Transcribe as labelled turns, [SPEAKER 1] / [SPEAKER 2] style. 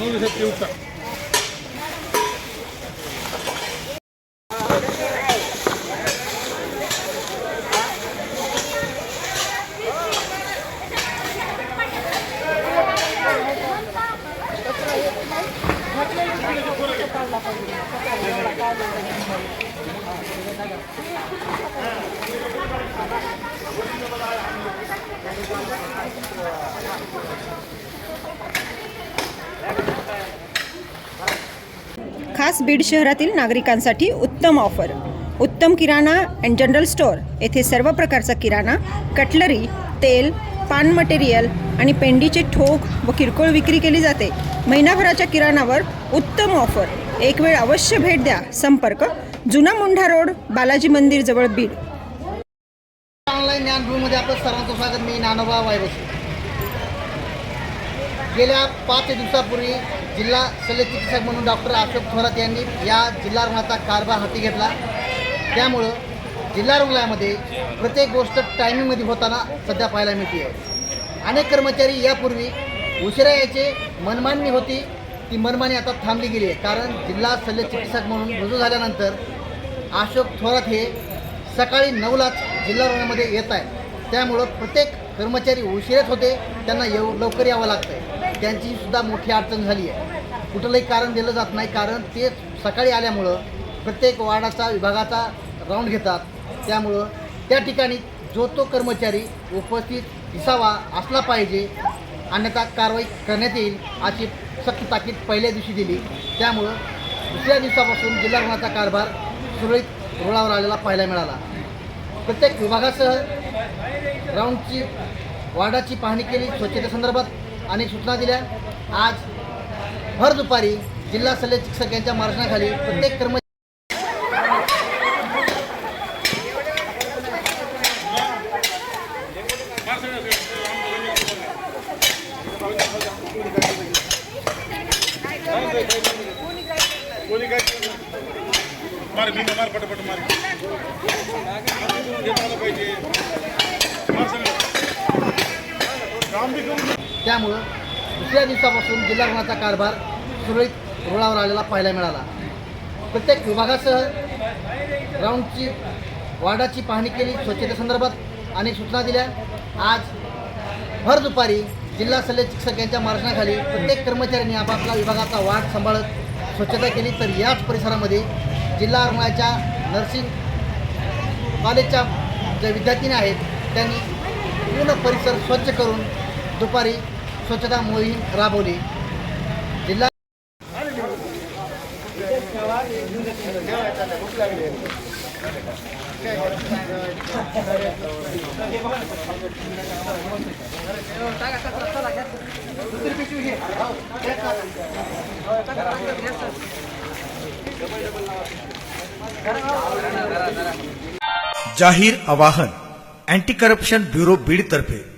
[SPEAKER 1] Bunu hep yoksa. Thank you. खास बीड शहरातील नागरिकांसाठी उत्तम ऑफर. उत्तम किराणा अँड जनरल स्टोअर येथे सर्व प्रकारचा किराणा कटलरी तेल पान मटेरियल आणि पेंडीचे ठोक व किरकोळ विक्री केली जाते. महिनाभराच्या किराणावर उत्तम ऑफर. एक वेळ अवश्य भेट द्या. संपर्क जुना मुंढा रोड बालाजी मंदिर जवळ बीड.
[SPEAKER 2] ऑनलाईन आपलं सर्वांचं स्वागत. मी नानोबा वायरस गेल्या पाच दिवसापूर्वी जिल्हा शल्यचिकित्सक म्हणून डॉक्टर अशोक थोरात यांनी या जिल्हा रुग्णाचा कारभार हाती घेतला. त्यामुळं जिल्हा रुग्णालयामध्ये प्रत्येक गोष्ट टायमिंगमध्ये होताना सध्या पाहायला मिळते आहे अनेक कर्मचारी यापूर्वी उशिरा यायचे मनमानी होती. ती मनमानी आता थांबली गेली आहे कारण जिल्हा शल्यचिकित्सक म्हणून रुजू झाल्यानंतर अशोक थोरात हे सकाळी नऊलाच जिल्हा रुग्णामध्ये येत आहे त्यामुळं प्रत्येक कर्मचारी उशिराच होते. त्यांना येऊ लवकर यावं लागतं आहे त्यांची सुद्धा मोठी अडचण झाली आहे. कुठलंही कारण दिलं जात नाही कारण ते सकाळी आल्यामुळं प्रत्येक वार्डाचा विभागाचा राऊंड घेतात. त्यामुळं त्या ठिकाणी जो तो कर्मचारी उपस्थित दिसावा असला पाहिजे अन्यथा कारवाई करण्यात येईल अशी सक्त ताकीद पहिल्या दिवशी दिली. त्यामुळं दुसऱ्या दिवसापासून जिल्हा रुग्णाचा कारभार सुरळीत रुळावर आलेला पाहायला मिळाला. प्रत्येक विभागासह राऊंडची वार्डाची पाहणी केली स्वच्छतेसंदर्भात अनेक सूचना दिल्या. आज भर दुपारी जिल्हा शल्य चिकित्सक यांच्या मार्गदर्शनाखाली प्रत्येक कर्मचारी
[SPEAKER 3] मार भीमा मार पटापट मार पाहिजे काम बी करून
[SPEAKER 2] त्यामुळं दुसऱ्या दिवसापासून जिल्हा रुग्णाचा कारभार सुरळीत रुळावर आलेला पाहायला मिळाला. प्रत्येक विभागासह राऊंडची वार्डाची पाहणी केली स्वच्छतेसंदर्भात अनेक सूचना दिल्या. आज भर दुपारी जिल्हा शल्य चिकित्सक यांच्या मार्गदर्शनाखाली प्रत्येक कर्मचाऱ्यांनी आपापला विभागाचा वार्ड सांभाळत स्वच्छता केली. तर याच परिसरामध्ये जिल्हा रुग्णालयाच्या नर्सिंग कॉलेजच्या ज्या विद्यार्थीनी आहेत त्यांनी पूर्ण परिसर स्वच्छ करून दुपारी स्वच्छता मोहीम राबवली. जिल्हा
[SPEAKER 4] जाहीर आवाहन अँटी करप्शन ब्युरो बीडतर्फे